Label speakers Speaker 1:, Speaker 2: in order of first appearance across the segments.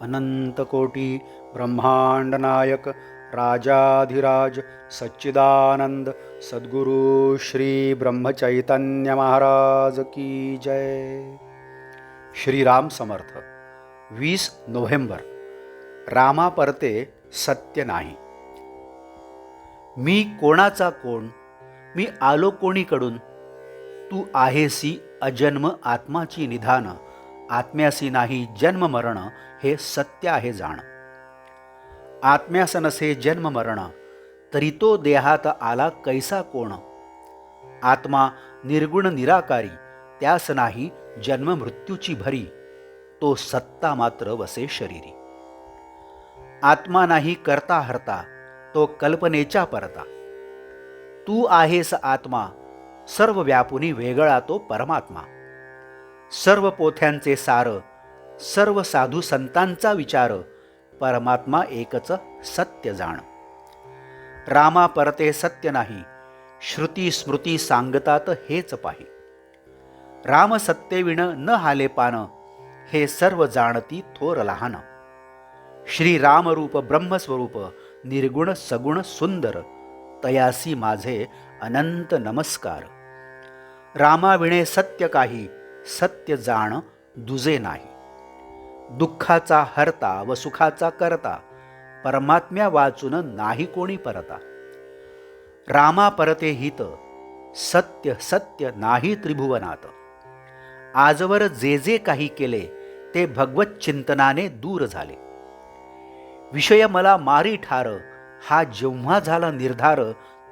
Speaker 1: अनंतकोटी ब्रह्मांडनायक राजाधिराज सच्चिदानंद सद्गुरु श्री ब्रह्मचैतन्य महाराज की जय। श्रीराम समर्थ वीस नोव्हेंबर रामा परते सत्य नाही। मी कोणाचा कोण? मी आलो कोणीकडून? तू आहेसी अजन्म आत्माची निधानं। आत्म्यासी नाही जन्म मरण हे सत्य आहे जाण. आत्म्यास नसे जन्म मरण तरी तो देहात आला कैसा कोण? आत्मा निर्गुण निराकारी त्यास नाही जन्म मृत्यूची भरी तो सत्ता मात्र वसे शरीरी. आत्मा नाही करता हरता तो कल्पनेच्या परता. तू आहेस आत्मा सर्व व्यापुनी वेगळा तो परमात्मा. सर्व पोथ्यांचे सार सर्व साधू संतांचा विचार परमात्मा एकच सत्य जाण. रामा परते सत्य नाही श्रुती स्मृती सांगतात हेच पाही. राम सत्तेविण न हाले पान हे सर्व जाणती थोर लहान. श्री रामरूप ब्रह्मस्वरूप निर्गुण सगुण सुंदर तयासी माझे अनंत नमस्कार. रामाविणे सत्य काही सत्य जाण दुजे नाही. दुःखाचा हरता व सुखाचा करता परमात्म्या वाचून नाही कोणी परता. रामा परते हित सत्य सत्य नाही त्रिभुवनात. आजवर जे जे काही केले ते भगवत चिंतनाने दूर झाले. विषय मला मारी ठार हा जेव्हा झाला निर्धार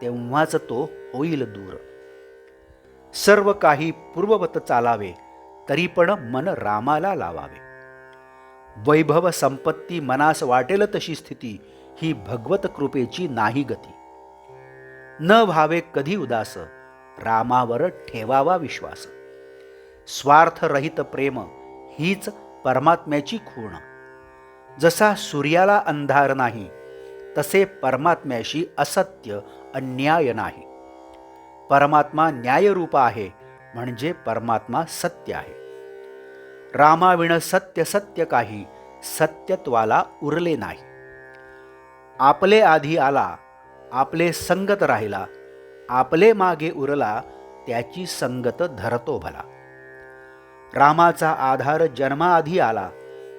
Speaker 1: तेव्हाच तो होईल दूर. सर्व काही पूर्ववत चालावे तरी पण मन रामाला लावावे. वैभव संपत्ती मनास वाटेल तशी स्थिती ही भगवत कृपेची नाही गती. न व्हावे कधी उदास रामावर ठेवावा विश्वास. स्वार्थरहित प्रेम हीच परमात्म्याची खूण. जसा सूर्याला अंधार नाही तसे परमात्म्याशी असत्य अन्याय नाही. परमात्मा न्यायरूप आहे म्हणजे परमात्मा सत्य आहे. रामाविण सत्य सत्य काही सत्यत्वाला उरले नाही. आपले आधी आला आपले संगत राहिला आपले मागे उरला त्याची संगत धरतो भला. रामाचा आधार जन्माआधी आला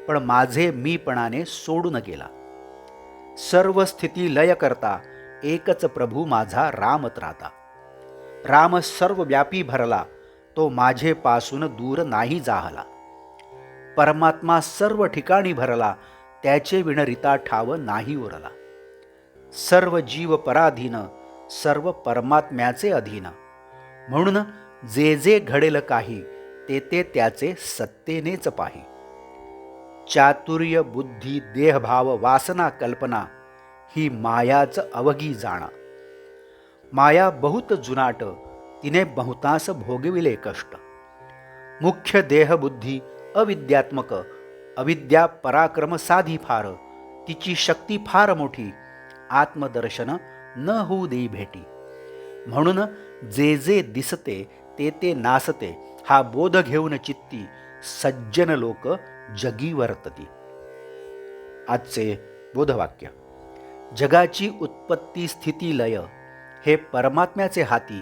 Speaker 1: पण माझे मीपणाने सोडून गेला. सर्व स्थिती लय करता एकच प्रभू माझा रामत राहता. राम सर्वव्यापी भरला तो माझेपासून दूर नाही जाहला. परमात्मा सर्व ठिकाणी भरला त्याचे विणरिता ठाव नाही उरला. सर्व जीव पराधीन सर्व परमात्म्याचे अधीन. म्हणून जे जे घडेल काही ते ते त्याचे सत्तेनेच पाही. चातुर्य बुद्धी देहभाव वासना कल्पना ही मायाच अवघी जाणा. माया बहुत जुनाट तिने बहुतांस भोगविले कष्ट. मुख्य देहबुद्धी अविद्यात्मक अविद्या पराक्रम साधी फार तिची शक्ती फार मोठी आत्मदर्शन न होऊ देई भेटी. म्हणून जे जे दिसते ते ते नासते हा बोध घेऊन चित्ती सज्जन लोक जगी वर्तती. आजचे बोधवाक्य. जगाची उत्पत्ती स्थिती लय हे परमात्म्याचे हाती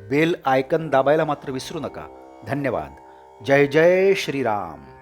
Speaker 1: बेल आयकन दाबायला मात्र विसरू नका. धन्यवाद. जय जय श्रीराम.